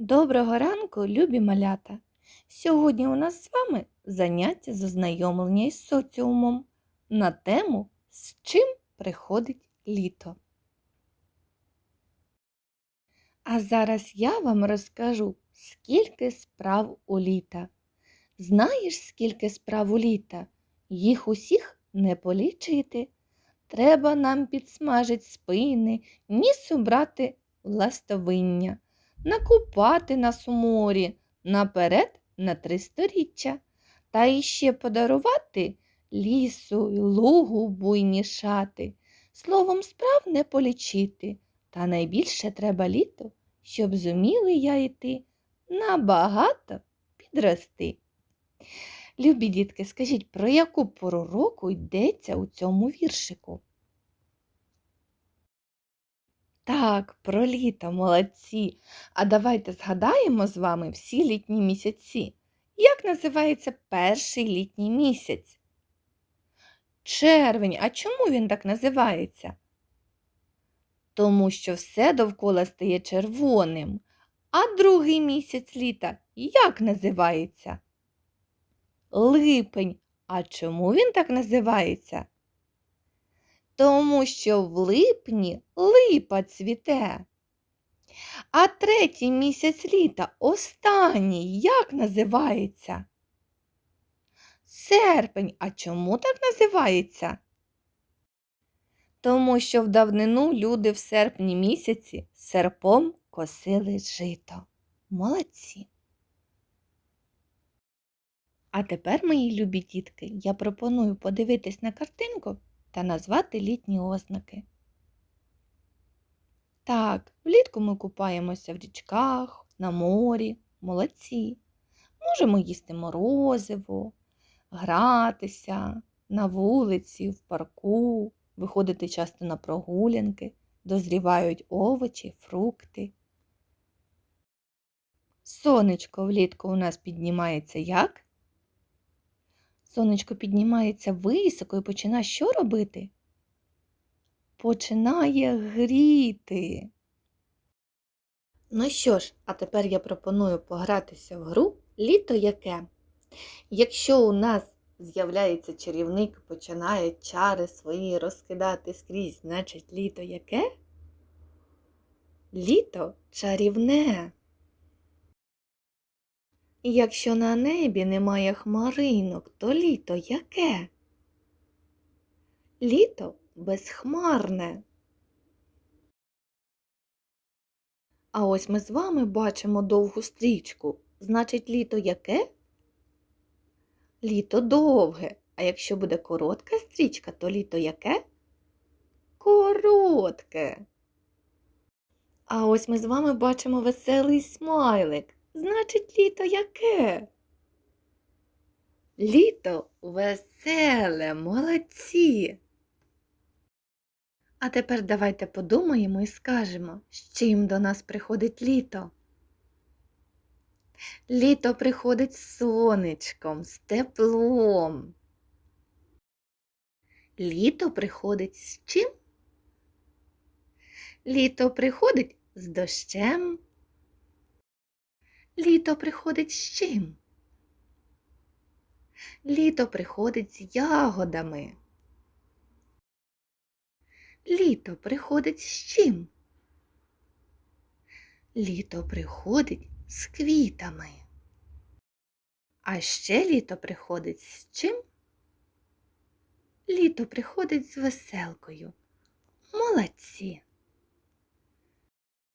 Доброго ранку, любі малята! Сьогодні у нас з вами заняття з ознайомлення із соціумом на тему З чим приходить літо. А зараз я вам розкажу, скільки справ у літа. Знаєш, скільки справ у літа? Їх усіх не полічити. Треба нам підсмажить спини, ніс убрати ластовиння накупати нас у морі наперед на три сторіччя, та іще подарувати лісу й лугу буйні шати, словом справ не полічити, та найбільше треба літо, щоб зуміли я йти набагато підрости. Любі дітки, скажіть, про яку пору року йдеться у цьому віршику? Так, про літо, молодці. А давайте згадаємо з вами всі літні місяці. Як називається перший літній місяць? Червень. А чому він так називається? Тому що все довкола стає червоним. А другий місяць літа як називається? Липень. А чому він так називається? Тому що в липні липа цвіте. А третій місяць літа останній як називається? Серпень. А чому так називається? Тому що в давнину люди в серпні місяці серпом косили жито. Молодці. А тепер, мої любі дітки, я пропоную подивитись на картинку та назвати літні ознаки. Так, влітку ми купаємося в річках, на морі, молодці. Можемо їсти морозиво, гратися на вулиці, в парку, виходити часто на прогулянки, дозрівають овочі, фрукти. Сонечко влітку у нас піднімається як? Сонечко піднімається високо і починає що робити? Починає гріти. Ну що ж, а тепер я пропоную погратися в гру літо яке. Якщо у нас з'являється чарівник, і починає чари свої розкидати скрізь, значить літо яке? Літо чарівне. Якщо на небі немає хмаринок, то літо яке? Літо безхмарне. А ось ми з вами бачимо довгу стрічку. Значить, літо яке? Літо довге. А якщо буде коротка стрічка, то літо яке? Коротке. А ось ми з вами бачимо веселий смайлик. Значить, літо яке? Літо веселе, молодці. А тепер давайте подумаємо і скажемо, з чим до нас приходить літо. Літо приходить з сонечком, з теплом. Літо приходить з чим? Літо приходить з дощем. Літо приходить з чим? Літо приходить з ягодами. Літо приходить з чим? Літо приходить з квітами. А ще літо приходить з чим? Літо приходить з веселкою. Молодці!